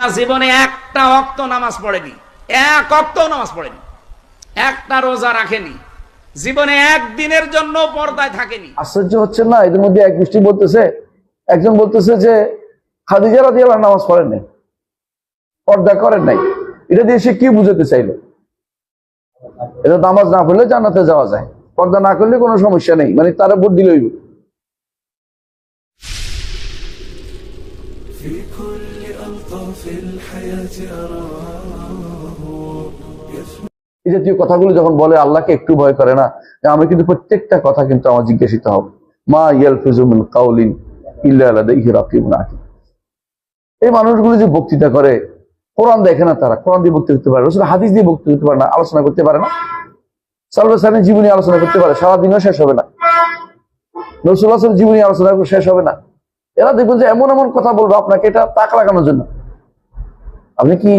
তার জীবনে একটা অক্ত নামাজ পড়েনি। এক অক্ত নামাজ পড়েনি। একটা রোজা রাখেনি। জীবনে একদিনের জন্য পর্দায় থাকেনি। আশ্চর্য হচ্ছে না? এদের মধ্যে এক গোষ্ঠী বলতেছে, একজন বলতেছে যে, খাদিজা রাজি আল্লাহ নামাজ পড়েন নাই। পর্দা করেন নাই। এটা দিয়ে সে কি বুঝাতে চাইলো? এটা নামাজ না পড়লে জান্নাতে যাওয়া যায়। পর্দা না করলে কোনো সমস্যা নেই। মানে তারা ভোট দিলে এই জাতীয় কথাগুলো যখন বলে, আল্লাহকে একটু ভয় করে না আমি কিন্তু প্রত্যেকটা কথা কিন্তু আমার জিজ্ঞাসিত হবে। মা কাউলিন লাদাইহি রাকিবুন আতীদ এই মানুষগুলো যে বক্তৃতা করে, কোরআন দেখে না তারা? কোরআন দিয়ে বক্তৃতা করতে পারে রসুল হাদিস দিয়ে বক্তৃতা করতে পারে না, আলোচনা করতে পারে না। সালবাসানের জীবনী আলোচনা করতে পারে, সারাদিনও শেষ হবে না। রসুল হাসান জীবনী আলোচনা শেষ হবে না। এরা দেখবেন যে এমন এমন কথা বলব আপনাকে, এটা তাক লাগানোর জন্য। আপনি কি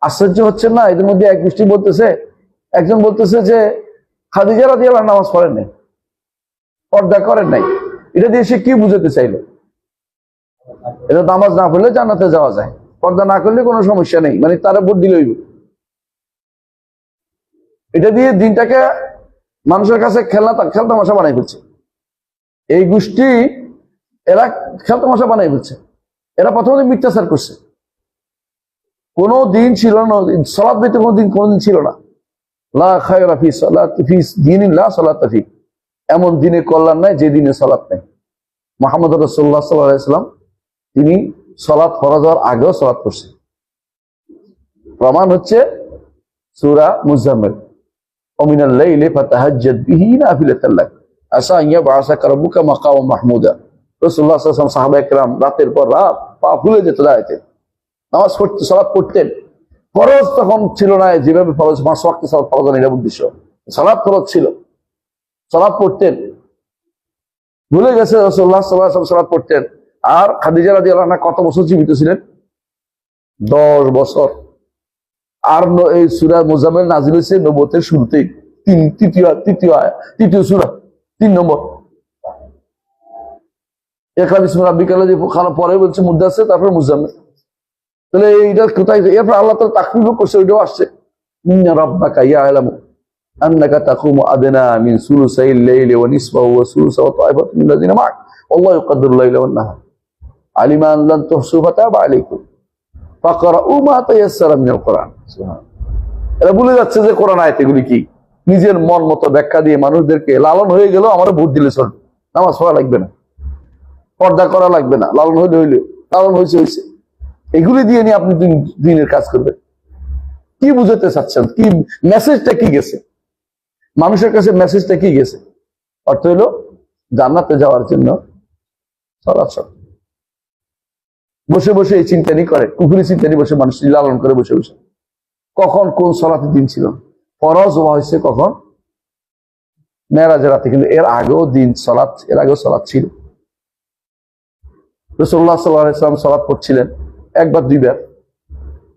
আশ্চর্য হচ্ছেন না? এদের মধ্যে এক গোষ্ঠী বলতেছে, একজন বলতেছে যে, খাদিজা রাজি আল্লাহ নামাজ পড়েন নাই। পর্দা করেন নাই। এটা দিয়ে সে কি বুঝাতে চাইলো? এটা নামাজ না পড়লে জান্নাতে যাওয়া যায়। পর্দা না করলে কোনো সমস্যা নেই। মানে তারা ভোট দিলে হইব। এটা দিয়ে দিনটাকে মানুষের কাছে খেলনা খেলতামশা বানাই ফেলছে। এই গোষ্ঠী, এরা খেলতামশা বানাই ফেলছে। এরা প্রথমে মিথ্যাচার করছে। কোনো দিন ছিল না সলাৎ বেতে কোনো দিন ছিল না। এমন দিনে কল্যাণ নাই, যে দিনে মোহাম্মদ রসুল্লাহ সাল্লাম তিনি হওয়ার আগেও করছেন প্রমাণ হচ্ছে সুরা মুজাম্মেল। আসা মাহমুদা। রাতের পর রাত, পা ফুলে যেত দাঁড়াইতেন নামাজ পড়তে, সালাত পড়তেন। ফরজ তখন ছিল না, যেভাবে ফরজ, পাঁচ ওয়াক্ত সালাত ফরজ এটা উদ্দেশ্য। সালাত ফরজ ছিল। সালাত পড়তেন। ভুলে গেছে রসুল্লাহ সাল্লাহ সালাত পড়তেন। আর খাদিজা রাজি আল্লাহ কত বছর জীবিত ছিলেন? দশ বছর। আর এই সুরা মোজামেল নাজিল হয়েছে নবতের শুরুতেই। তিন তৃতীয় তৃতীয় তৃতীয় সুরা। তিন নম্বর। বিকালে যে খানা পরে বলছে মুদ্রা আছে তারপরে মুজাম্মেল। তাহলে এইটা কোথায় এরপর আল্লাহ তালা তাকফির করছে ওইটাও আসছে ইন্না রাব্বাকা ইয়ালামু আন্নাকা তাকুমু আদনা মিন সুলুসাইল লাইলি ওয়া নিসফাহু ওয়া সুলুসাহু ওয়া তাইফাতুন মিন الذين معك والله يقدر الليل والنهار علم أن لن تحصوا فتاب عليكم فقرأوا ما تيسر من القرآن সুবহান এরা ভুলে যাচ্ছে যে কোরআন আয়াত এগুলি কি নিজের মন মতো ব্যাখ্যা দিয়ে মানুষদেরকে লালন হয়ে গেল আমার ভোট দিলে চলবে নামাজ পড়া লাগবে না পর্দা করা লাগবে না লালন হইলে হইলে লালন হয়েছে হয়েছে এগুলি দিয়ে নিয়ে আপনি দিনের কাজ করবেন। কি বুঝাতে চাচ্ছেন? কি মেসেজটা কি গেছে? মানুষের কাছে মেসেজটা কি গেছে? অর্থ হলো, জান্নাতে যাওয়ার জন্য চলাচল। বসে বসে এই চিন্তানি করে। কুকুরি চিন্তানি বসে মানুষ লালন করে বসে বসে। কখন কোন সলাতের দিন ছিল? ফরজ হওয়া হয়েছে কখন? মেয়েরাজের রাতে, কিন্তু এর আগেও দিন সলাৎ এর আগেও সলাৎ ছিল। রসুল্লাহ সাল্লাম সলাৎ পড়ছিলেন। একবার দুইবার,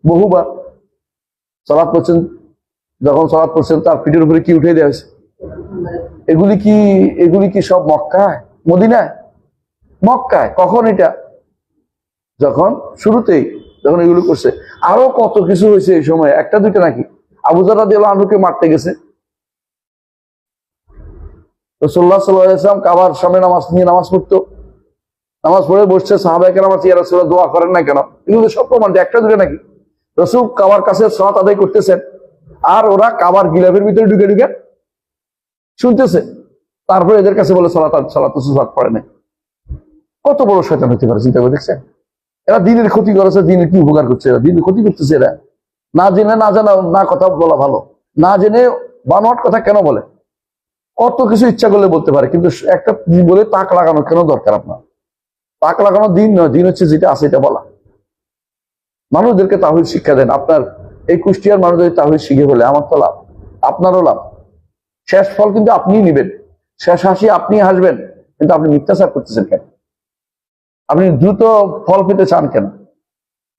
বহুবার সলাৎ পড়ছেন, যখন সলাৎ পড়ছেন তার পিঠের উপরে কি উঠে দেওয়া হয়েছে? এগুলি কি এগুলি কি সব মক্কায়? মদিনায়? মক্কায়? কখন এটা? যখন শুরুতেই, যখন এগুলো করছে। আরও কত কিছু হয়েছে এই সময়? একটা, দুইটা নাকি? আবুজারা দিল আনুকে মারতে গেছে। রসুল্লাহ সাল্লাম কাবার সামনে নামাজ নিয়ে নামাজ পড়তো। নামাজ পড়ে বসছে সাহাবাহিক নামাজ ইয়া রসুল্লাহ দোয়া করেন না কেন? এগুলো সব প্রমাণ একটা দুটো নাকি? রসুল কাবার কাছে সালাত আদায় করতেছেন, আর ওরা কাবার গিলাফের ভিতরে ঢুকে ঢুকে শুনতেছে। তারপরে এদের কাছে বলে, সালাত কত বড় শয়তান হতে পারে, চিন্তা করে দেখছেন? এরা দিনের ক্ষতি করেছে, দিনের কি উপকার করছে এরা? দিনের ক্ষতি করতেছে এরা। না জেনে, না জানা, না কথা বলা ভালো। না জেনে, বানোয়াট কথা কেন বলে? কত কিছু ইচ্ছা করলে বলতে পারে, কিন্তু একটা বলে তাক লাগানো কেন দরকার আপনার? তাক লাগানো দিন নয়, দিন হচ্ছে যেটা আছে এটা বলা। মানুষদেরকে তাহিদ শিক্ষা দেন। আপনার এই কুষ্টিয়ার মানুষ যদি তাহিদ শিখে ফেলে আমার তো লাভ। আপনারও লাভ। শেষ ফল কিন্তু আপনিই নেবেন। শেষ হাসি আপনি হাসবেন। কিন্তু আপনি মিথ্যাচার করতেছেন কেন? আপনি দ্রুত ফল পেতে চান কেন?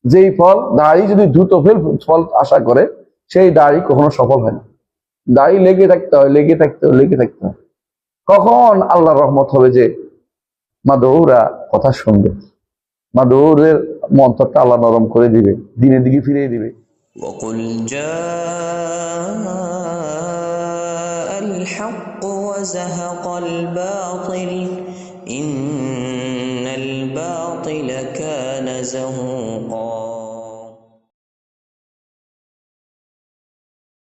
যেই ফল, দাড়ি যদি দ্রুত ফেল ফল আশা করে, সেই দাড়ি কখনো সফল হয় না। দাড়ি লেগে থাকতে হয়, লেগে থাকতে হয়, লেগে থাকতে হয়। কখন আল্লাহ রহমত হবে যে মাদৌরা কথা শুনবে মাদৌরের মন্তরটা আল্লাহ নরম করে দিবে দিনের দিকে ফিরিয়ে দিবে وقل جاء الحق وزهق الباطل إن الباطل كان زهوقا